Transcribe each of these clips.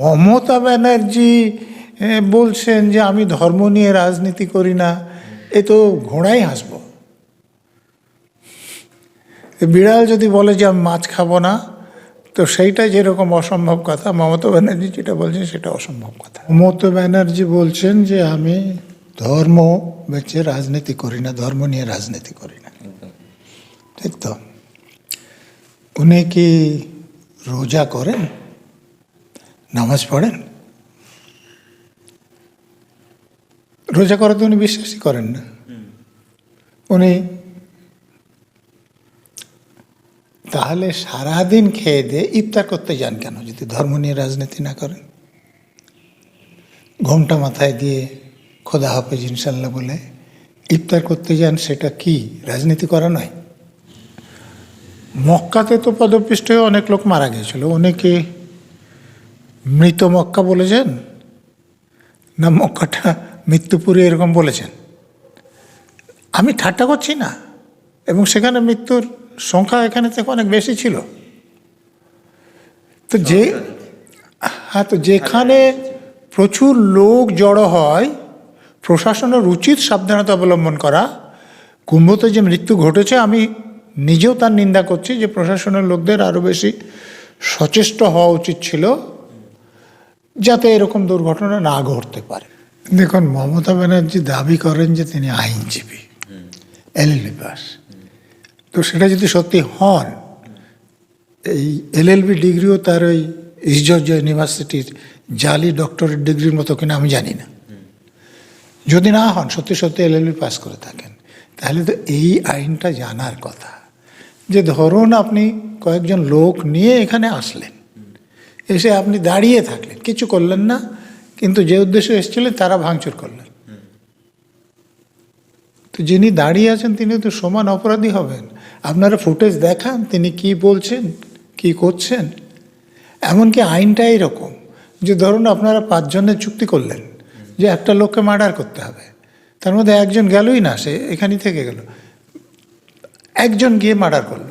মমতা ব্যানার্জি বলছেন যে আমি ধর্ম নিয়ে রাজনীতি করি না, এ তো ঘোড়াই হাসব। বিড়াল যদি বলে যে আমি মাছ খাব না, তো সেইটা যেরকম অসম্ভব কথা, মমতা ব্যানার্জি যেটা বলছেন সেটা অসম্ভব কথা। মমতা ব্যানার্জি বলছেন যে আমি ধর্ম বেছে রাজনীতি করি না, ধর্ম নিয়ে রাজনীতি করি না। ঠিক তো? উনি কি রোজা করেন? নামাজ পড়েন? রোজা করাতে উনি বিশ্বাসই করেন না। উনি তাহলে সারাদিন খেয়ে দিয়ে ইফতার করতে যান কেন? যদি ধর্ম নিয়ে রাজনীতি না করেন? ঘোমটা মাথায় দিয়ে খোদা হাফেজ ইনশাল্লাহ বলে ইফতার করতে যান সেটা কি? রাজনীতি করা নয়। মক্কাতে তো পদপিষ্ট হয়ে অনেক লোক মারা গিয়েছিল। অনেকে মৃত মক্কা বলেছেন? না মক্কাটা মৃত্যুপুরী এরকম বলেছেন? আমি ঠাট্টা করছি না। এবং সেখানে মৃত্যুর সংখ্যা এখানে থেকে অনেক বেশি ছিল। তো যে হ্যাঁ তো যেখানে প্রচুর লোক জড়ো হয়, প্রশাসনের উচিত সাবধানতা অবলম্বন করা। কুম্ভতে যে মৃত্যু ঘটেছে, আমি নিজেও তার নিন্দা করছি যে প্রশাসনের লোকদের আরও বেশি সচেষ্ট হওয়া উচিত ছিল। যাতে এরকম দুর্ঘটনা না ঘটতে পারে। দেখুন, মমতা ব্যানার্জি দাবি করেন যে তিনি আইনজীবী এলএলবি পাস। তো সেটা যদি সত্যি হন, এই এলএলবি ডিগ্রিও তার ওই ইসজর্জ ইউনিভার্সিটির জালি ডক্টরেট ডিগ্রির মতো কিনা আমি জানি না। যদি না হন, সত্যি সত্যি এলএলবি পাস করে থাকেন, তাহলে তো এই আইনটা জানার কথা। যে ধরুন আপনি কয়েকজন লোক নিয়ে এখানে আসলেন এসে আপনি দাঁড়িয়ে থাকলেন। কিছু করলেন না, কিন্তু যে উদ্দেশ্যে এসেছিলেন, তারা ভাঙচুর করলেন। তো যিনি দাঁড়িয়ে আছেন, তিনি তো সমান অপরাধী হবেন। আপনারা ফুটেজ দেখান, তিনি কি বলছেন, কি করছেন। এমনকি আইনটা এরকম, যে ধরুন আপনারা পাঁচজনের চুক্তি করলেন, যে একটা লোককে মার্ডার করতে হবে। তার মধ্যে একজন গেলই না, সে এখানেই থেকে গেল। একজন গিয়ে মার্ডার করল।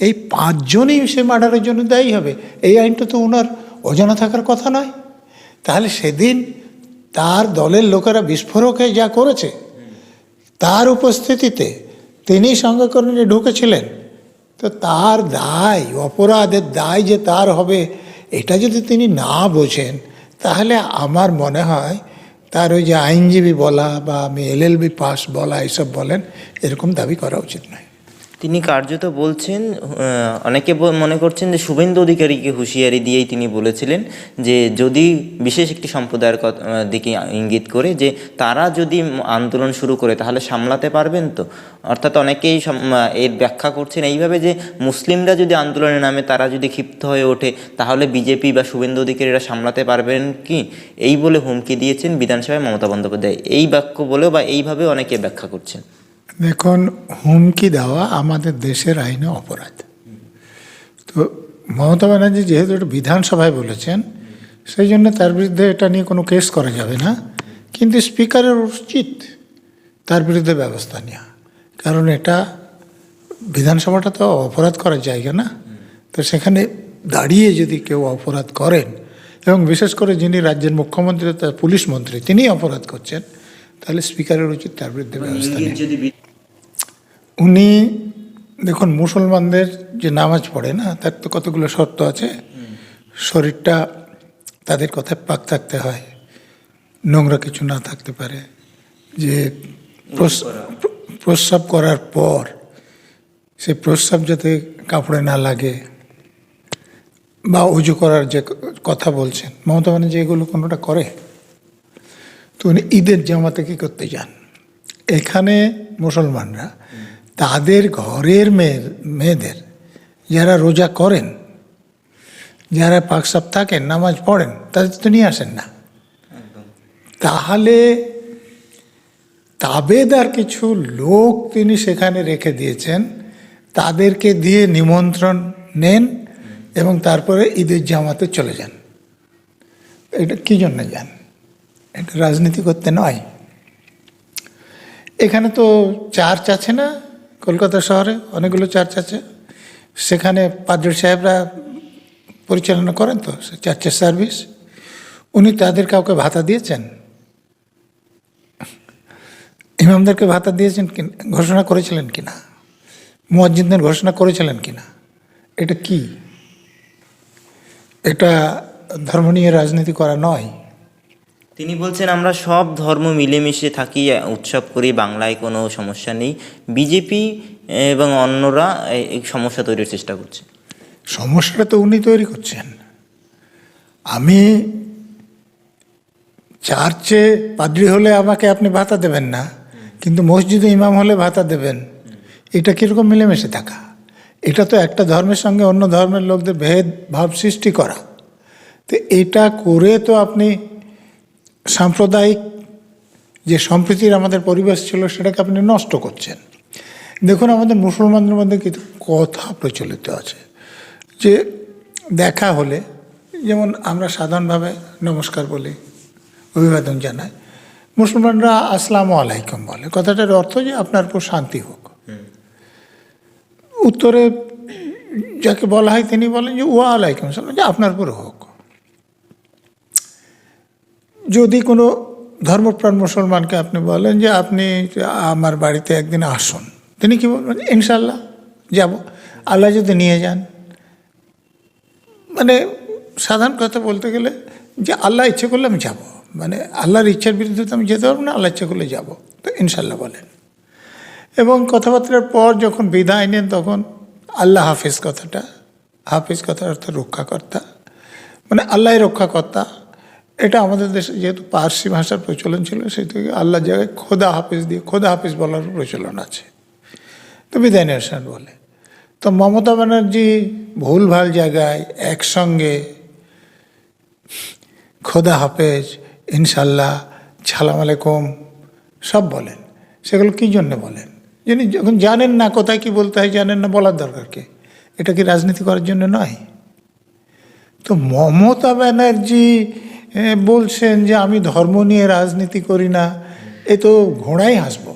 এই পাঁচজনই সে মার্ডারের জন্য দায়ী হবে। এই আইনটা তো ওনার অজানা থাকার কথা নয়। তাহলে সেদিন তার দলের লোকেরা বিস্ফোরকে যা করেছে, তার উপস্থিতিতে তিনি সঙ্গকরণে ঢুকেছিলেন। তো তার দায়, অপরাধের দায় যে তার হবে, এটা যদি তিনি না বোঝেন, তাহলে আমার মনে হয় তার ওই যে আইনজীবী বলা বা আমি এলএলবি পাস বলা এসব বলেন, এরকম দাবি করা উচিত নয়। তিনি কার্যত বলছেন অনেকে মনে করছেন যে শুভেন্দু অধিকারীকে হুঁশিয়ারি দিয়েই তিনি বলেছিলেন যে যদি বিশেষ একটি সম্প্রদায়ের দিকে ইঙ্গিত করে যে তারা যদি আন্দোলন শুরু করে তাহলে সামলাতে পারবেন তো? অর্থাৎ অনেকেই এর ব্যাখ্যা করছেন এইভাবে যে মুসলিমরা যদি আন্দোলনের নামে, তারা যদি ক্ষিপ্ত হয়ে ওঠে, তাহলে বিজেপি বা শুভেন্দু অধিকারীরা সামলাতে পারবেন কি? এই বলে হুমকি দিয়েছেন বিধানসভায় মমতা বন্দ্যোপাধ্যায়। এই বাক্য বলেও বা এইভাবে অনেকে ব্যাখ্যা করছেন। দেখুন, হুমকি দেওয়া আমাদের দেশের আইনে অপরাধ। তো মমতা ব্যানার্জি যেহেতু এটা বিধানসভায় বলেছেন, সেই জন্য তার বিরুদ্ধে এটা নিয়ে কোনো কেস করা যাবে না। কিন্তু স্পিকারের উচিত তার বিরুদ্ধে ব্যবস্থা নেওয়া। কারণ এটা বিধানসভাটা তো অপরাধ করার জায়গা না। তো সেখানে দাঁড়িয়ে যদি কেউ অপরাধ করেন, এবং বিশেষ করে যিনি রাজ্যের মুখ্যমন্ত্রী, তার পুলিশ মন্ত্রী তিনি অপরাধ করছেন তাহলে স্পিকারের উচিত তার বিরুদ্ধে ব্যবস্থা উনি দেখুন মুসলমানদের যে নামাজ পড়ে না তার তো কতগুলো শর্ত আছে। শরীরটা তাদের কথায় পাক থাকতে হয়। নোংরা কিছু না থাকতে পারে। যে প্রস- প্রস্রাব করার পর সে প্রস্রাব যাতে কাপড়ে না লাগে বা উজু করার যে কথা বলছেন মমতা ব্যানার্জি এগুলো কোনোটা করে? তো উনি ঈদের জামাতে কি করতে যান? এখানে মুসলমানরা তাদের ঘরের মেয়ের মেয়েদের যারা রোজা করেন যারা পাকসাপ থাকেন নামাজ পড়েন তাদের তো নিয়ে আসেন না। তাহলে তাবেদার কিছু লোক তিনি সেখানে রেখে দিয়েছেন তাদেরকে দিয়ে নিমন্ত্রণ নেন এবং তারপরে ঈদের জামাতে চলে যান। এটা কী জন্য যান? এটা রাজনীতি করতে নয়। এখানে তো চার্চ আছে না, কলকাতা শহরে অনেকগুলো চার্চ আছে। সেখানে পাদ্রী সাহেবরা পরিচালনা করেন তো, সে চার্চের সার্ভিস। উনি তাদের কাউকে ভাতা দিয়েছেন। ইমামদেরকে ভাতা দিয়েছেন কি, ঘোষণা করেছিলেন কিনা? মুয়াজ্জিনদের ঘোষণা করেছিলেন কিনা? এটা কি? এটা ধর্ম নিয়ে রাজনীতি করা নয়। তিনি বলছেন, আমরা সব ধর্ম মিলেমিশে থাকি, উৎসব করি, বাংলায় কোনো সমস্যা নেই। বিজেপি এবং অন্যরা এই- সমস্যা তৈরির চেষ্টা করছে। সমস্যাটা তো উনি তৈরি করছেন। আমি চার্চে পাদ্রি হলে আমাকে আপনি ভাতা দেবেন না, কিন্তু মসজিদে ইমাম হলে ভাতা দেবেন। এটা কীরকম মিলেমিশে থাকা? এটা তো একটা ধর্মের সঙ্গে অন্য ধর্মের লোকদের ভেদ ভাব সৃষ্টি করা। তো এটা করে তো আপনি সাম্প্রদায়িক যে সম্প্রীতির আমাদের পরিবেশ ছিল, সেটাকে আপনি নষ্ট করছেন। দেখুন, আমাদের মুসলমানদের মধ্যে কিছু কথা প্রচলিত আছে যে দেখা হলে, যেমন আমরা সাধারণভাবে নমস্কার বলি, অভিবাদন জানাই, মুসলমানরা আসসালামু আলাইকুম বলে। কথাটার অর্থ যে আপনার উপর শান্তি হোক। উত্তরে যাকে বলা হয় তিনি বলেন যে ওয়া আলাইকুম সালাম যে আপনার উপর হোক। যদি কোনো ধর্মপ্রাণ মুসলমানকে আপনি বলেন যে আপনি আমার বাড়িতে একদিন আসুন, তিনি কি বলবেন? ইনশাল্লাহ যাব। আল্লাহ যদি নিয়ে যান। মানে সাধারণ কথা বলতে গেলে যে আল্লাহ ইচ্ছে করলে আমি যাব। মানে আল্লাহর ইচ্ছার বিরুদ্ধে তো আমি যেতে পারব না, আল্লাহ ইচ্ছে করলে যাব। তো ইনশাল্লাহ বলেন। এবং কথাবার্তার পর যখন বিদায় নেন, তখন আল্লাহ হাফিজ কথাটা, হাফিজ কথার অর্থ রক্ষাকর্তা। মানে আল্লাহ রক্ষাকর্তা। এটা আমাদের দেশে যেহেতু পার্সি ভাষার প্রচলন ছিল, সেই থেকে আল্লাহ জায়গায় খোদা হাফিজ দিয়ে, খোদা হাফিজ বলার প্রচলন আছে। তো বিদায় নিরসন বলে। তো মমতা ব্যানার্জি ভুলভাল জায়গায় একসঙ্গে খোদা হাফেজ ইনশাল্লাহ সালাম আলাইকুম, সব বলেন। সেগুলো কী জন্য বলেন? যিনি যখন জানেন না কোথায় কি বলতে হয়, জানেন না বলার দরকার কি? এটা কি রাজনীতি করার জন্য নয়? তো মমতা ব্যানার্জি বলছেন যে আমি ধর্ম নিয়ে রাজনীতি করি না, এ তো ঘোড়াই হাসব।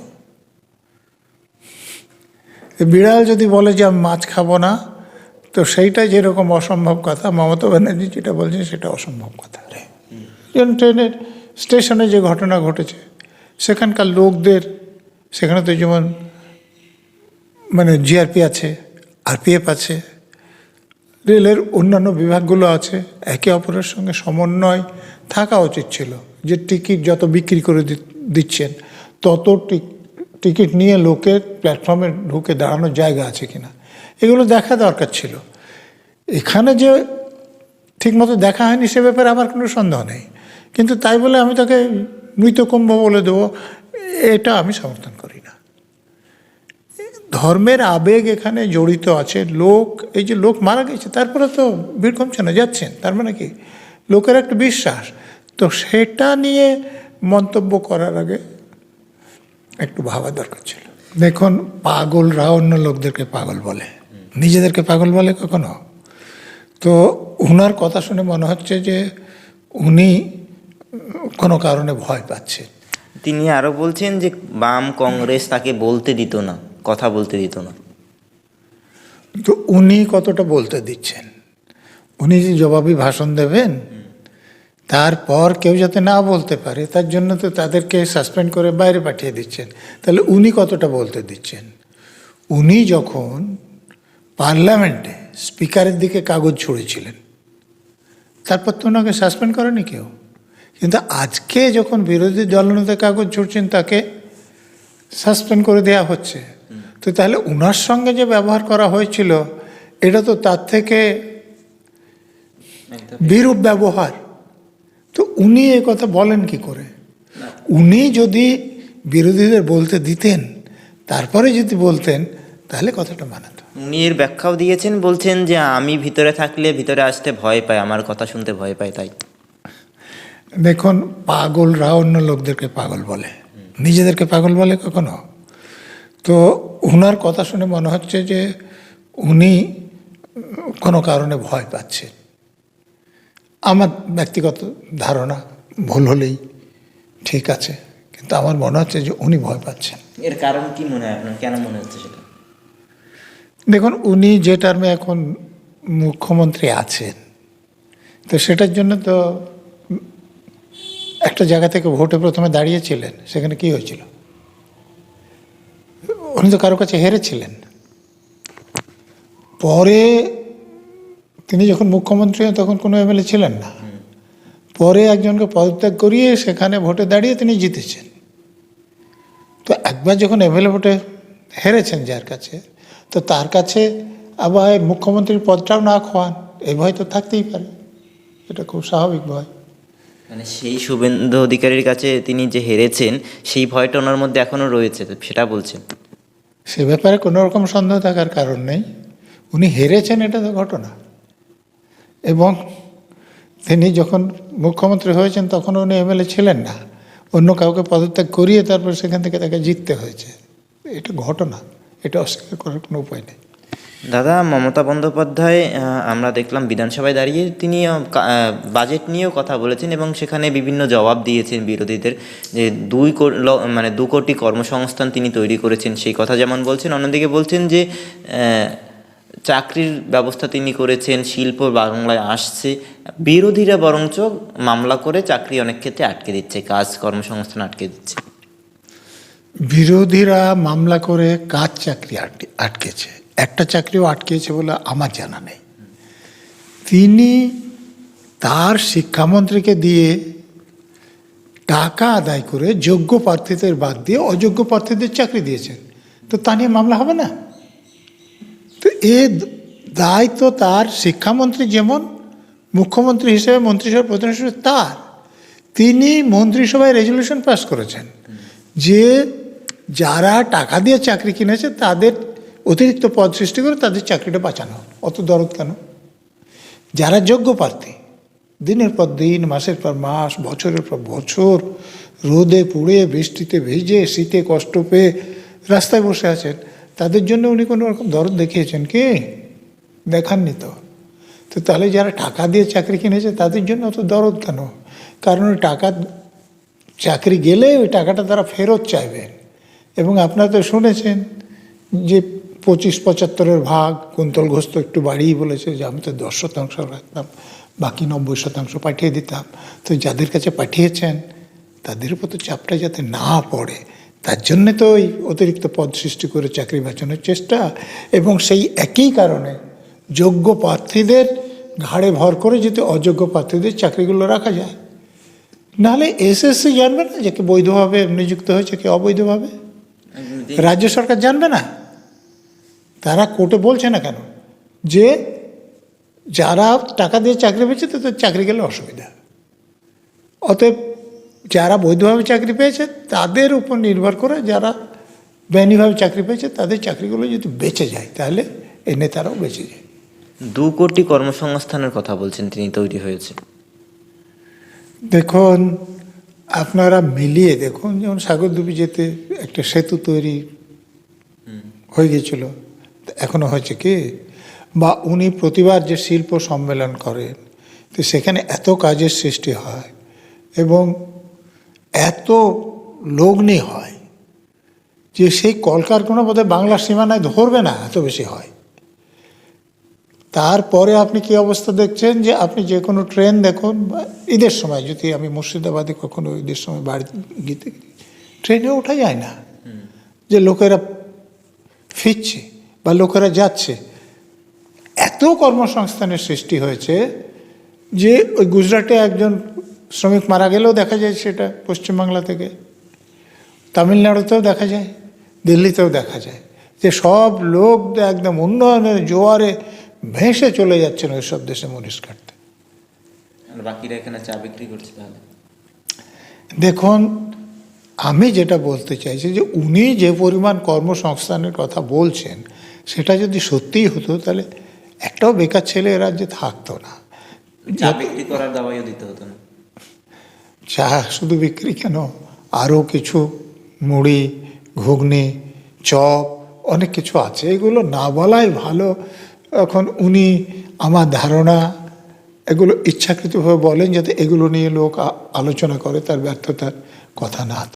বিড়াল যদি বলে যে আমি মাছ খাব না, তো সেইটা যেরকম অসম্ভব কথা, মমতা ব্যানার্জি যেটা বলছে সেটা অসম্ভব কথা। যেমন ট্রেনের স্টেশনে যে ঘটনা ঘটেছে, সেখানকার লোকদের, সেখানে তো যেমন মানে জিআরপি আছে আরপিএফ আছে রেলের অন্যান্য বিভাগগুলো আছে, একে অপরের সঙ্গে সমন্বয় থাকা উচিত ছিল যে টিকিট যত বিক্রি করে দিচ্ছেন, তত টিক- টিকিট নিয়ে লোকের প্ল্যাটফর্মে ঢুকে দাঁড়ানোর জায়গা আছে কিনা। এগুলো দেখা দরকার ছিল। এখানে যে ঠিকমতো দেখা হয়নি সে ব্যাপারে আমার কোনো সন্দেহ নেই। কিন্তু তাই বলে আমি তাকে মৃতকুম্ভ বলে দেবো, এটা আমি সমর্থন করি ধর্মের আবেগ এখানে জড়িত আছে। লোক, এই যে লোক মারা গেছে, তারপরে তো ভিড় কমছে না, যাচ্ছেন। তার মানে কি? লোকের একটা বিশ্বাস। তো সেটা নিয়ে মন্তব্য করার আগে একটু ভাবা দরকার ছিল। দেখুন, পাগলরা অন্য লোকদেরকে পাগল বলে। নিজেদেরকে পাগল বলে কখনো? তো উনার কথা শুনে মনে হচ্ছে যে উনি কোনো কারণে ভয় পাচ্ছে। তিনি আরও বলছেন যে বাম কংগ্রেস তাকে বলতে দিত না। কথা বলতে দিত না। তো উনি কতটা বলতে দিচ্ছেন? উনি যে জবাবি ভাষণ দেবেন, তারপর কেউ যাতে না বলতে পারে, তার জন্য তো তাদেরকে সাসপেন্ড করে বাইরে পাঠিয়ে দিচ্ছেন। তাহলে উনি কতটা বলতে দিচ্ছেন? উনি যখন পার্লামেন্টে স্পিকারের দিকে কাগজ ছুঁড়েছিলেন, তারপর তো ওনাকে সাসপেন্ড করেনি কেউ। কিন্তু আজকে যখন বিরোধী দলনেতা কাগজ ছুটছেন তাকে সাসপেন্ড করে দেয়া হচ্ছে। তো তাহলে উনার সঙ্গে যে ব্যবহার করা হয়েছিল এটা তো তার থেকে বিরূপ ব্যবহার। তো উনি এ কথা বলেন কি করে? উনি যদি বিরোধীদের বলতে দিতেন তারপরে যদি বলতেন তাহলে কথাটা মানাত। উনি এর ব্যাখ্যাও দিয়েছেন বলছেন যে আমি ভিতরে থাকলে ভিতরে আসতে ভয় পাই আমার কথা শুনতে ভয় পাই তাই। দেখুন পাগলরা অন্য লোকদেরকে পাগল বলে। নিজেদেরকে পাগল বলে কখনো? তো ওনার কথা শুনে মনে হচ্ছে যে উনি কোনো কারণে ভয় পাচ্ছেন আমার ব্যক্তিগত ধারণা ভুল হলেই ঠিক আছে কিন্তু আমার মনে হচ্ছে যে উনি ভয় পাচ্ছেন। এর কারণ কি মনে হয় আপনার? কেন মনে হচ্ছে সেটা? দেখুন উনি যে টার্মে এখন মুখ্যমন্ত্রী আছেন তো সেটার জন্য তো একটা জায়গা থেকে ভোটে প্রথমে দাঁড়িয়েছিলেন সেখানে কি হয়েছিল? উনি তো কারও কাছে হেরেছিলেন। পরে তিনি যখন মুখ্যমন্ত্রী তখন কোনো এমএলএ ছিলেন না। পরে একজনকে পদত্যাগ করিয়ে সেখানে ভোটে দাঁড়িয়ে তিনি জিতেছেন। তো একবার যখন এমএলএ ভোটে হেরেছেন যার কাছে, তো তার কাছে আবার মুখ্যমন্ত্রীর পদটাও না খোয়ান এই ভয় তো থাকতেই পারে। এটা খুব স্বাভাবিক ভয়। মানে সেই শুভেন্দু অধিকারীর কাছে তিনি যে হেরেছেন, সেই ভয়টা ওনার মধ্যে এখনও রয়েছে, সেটা বলছেন। সে ব্যাপারে কোনো রকম সন্দেহ থাকার কারণ নেই। উনি হেরেছেন, এটা তো ঘটনা। এবং তিনি যখন মুখ্যমন্ত্রী হয়েছেন, তখন উনি এমএলএ ছিলেন না। অন্য কাউকে পদত্যাগ করিয়ে তারপর সেখান থেকে তাকে জিততে হয়েছে। এটা ঘটনা। এটা অস্বীকার করার কোনো উপায় নেই। দাদা, মমতা বন্দ্যোপাধ্যায় আমরা দেখলাম বিধানসভায় দাঁড়িয়ে তিনি বাজেট নিয়েও কথা বলেছেন এবং সেখানে বিভিন্ন জবাব দিয়েছেন বিরোধীদের যে দুই মানে দু কোটি কর্মসংস্থান তিনি তৈরি করেছেন, সেই কথা যেমন বলছেন, অন্যদিকে বলছেন যে চাকরির ব্যবস্থা তিনি করেছেন, শিল্প বাংলায় আসছে। বিরোধীরা বরঞ্চ মামলা করে চাকরি অনেক ক্ষেত্রে আটকে দিচ্ছে, কাজ, কর্মসংস্থান আটকে দিচ্ছে। বিরোধীরা মামলা করে কাজ চাকরি আটকে, আটকেছে। একটা চাকরিও আটকেছে বলে আমার জানা নেই। তিনি তার শিক্ষামন্ত্রীকে দিয়ে টাকা আদায় করে যোগ্য প্রার্থীদের বাদ দিয়ে অযোগ্য প্রার্থীদের চাকরি দিয়েছেন। তো তা নিয়ে মামলা হবে না? তো এ দায়িত্ব তার শিক্ষামন্ত্রী যেমন মুখ্যমন্ত্রী হিসেবে, মন্ত্রিসভার প্রধান হিসেবে তার। তিনি মন্ত্রিসভায় রেজলিউশন পাস করেছেন। যে যারা টাকা দিয়ে চাকরি কিনেছে তাদের অতিরিক্ত পদ সৃষ্টি করে তাদের চাকরিটা বাঁচানো অত দরদ কেন? যারা যোগ্য প্রার্থী, দিনের পর দিন, মাসের পর মাস, বছরের পর বছর, রোদে, পুড়ে, বৃষ্টিতে ভিজে, শীতে কষ্ট পেয়ে রাস্তায় বসে আছেন, তাদের জন্য উনি কোনো রকম দরদ দেখিয়েছেন কি? দেখাননি তো। তো তাহলে যারা টাকা দিয়ে চাকরি কিনেছে, তাদের জন্য অত দরদ কেন? কারণ ওই টাকা, চাকরি গেলে ওই টাকাটা তারা ফেরত চাইবেন। এবং আপনারা তো শুনেছেন যে পঁচিশ পঁচাত্তরের ভাগ কুন্তল ঘোষ তো একটু বাড়িয়ে বলেছে যে আমি তো দশ শতাংশ রাখতাম বাকি নব্বই শতাংশ পাঠিয়ে দিতাম। তো যাদের কাছে পাঠিয়েছেন তাদের উপর তো চাপটা যাতে না পড়ে তার জন্যে তো ওই অতিরিক্ত পদ সৃষ্টি করে চাকরি বাঁচানোর চেষ্টা। এবং সেই একই কারণে যোগ্য প্রার্থীদের ঘাড়ে ভর করে যদি অযোগ্য প্রার্থীদের চাকরিগুলো রাখা যায় নাহলে এসএসসি জানবে না যে কে বৈধভাবে নিযুক্ত হয়েছে কে অবৈধভাবে? রাজ্য সরকার জানবে না? তারা কোর্টে বলছে না কেন? যে যারা টাকা দিয়ে চাকরি পেয়েছে তাদের চাকরি গেলে অসুবিধা। অতএব যারা বৈধভাবে চাকরি পেয়েছে তাদের উপর নির্ভর করে যারা বেআইনিভাবে চাকরি পেয়েছে তাদের চাকরিগুলো যদি বেঁচে যায় তাহলে এই নেতারাও বেঁচে যায়। দু কোটি কর্মসংস্থানের কথা বলছেন তিনি তৈরি হয়েছে। দেখুন আপনারা মিলিয়ে দেখুন যেমন সাগরদ্বীপে যেতে একটা সেতু তৈরি হয়ে গেছিল। এখনও হয়েছে কি বা উনি প্রতিবার যে শিল্প সম্মেলন করেন তো সেখানে এত কাজের সৃষ্টি হয় এবং এত লগ্নি হয় যে সেই কলকারখানা বোধহয় বাংলার সীমানায় ধরবে না এত বেশি হয়। তারপরে আপনি কি অবস্থা দেখছেন যে আপনি যে কোনো ট্রেন দেখুন বা ঈদের সময় যদি আমি মুর্শিদাবাদে কখনো ঈদের সময় বাড়ি গিতে ট্রেনে ওঠা যায় না। যে লোকেরা ফিরছে। বা লোকেরা যাচ্ছে। এত কর্মসংস্থানের সৃষ্টি হয়েছে যে ওই গুজরাটে একজন শ্রমিক মারা গেলেও দেখা যায় সেটা পশ্চিমবাংলা থেকে। তামিলনাড়ুতেও দেখা যায় দিল্লিতেও দেখা যায়। যে সব লোক একদম উন্নয়নের জোয়ারে ভেসে চলে যাচ্ছেন ওই সব দেশে মনীষ কাটতে। বাকিরা এখানে চা বিক্রি করছে তাহলে? দেখুন আমি যেটা বলতে চাইছি যে উনি যে পরিমাণ কর্মসংস্থানের কথা বলছেন সেটা যদি সত্যিই হতো তাহলে একটাও বেকার ছেলে এ রাজ্যে থাকতো না। চা বিক্রি করার দাওয়াইও দিতে হতো না। চা শুধু বিক্রি কেন? আরও কিছু মুড়ি ঘুগনি চপ অনেক কিছু আছে। এগুলো না বলাই ভালো। এখন উনি আমার ধারণা এগুলো ইচ্ছাকৃতভাবে বলেন যাতে এগুলো নিয়ে লোক আলোচনা করে তার ব্যর্থতার কথা না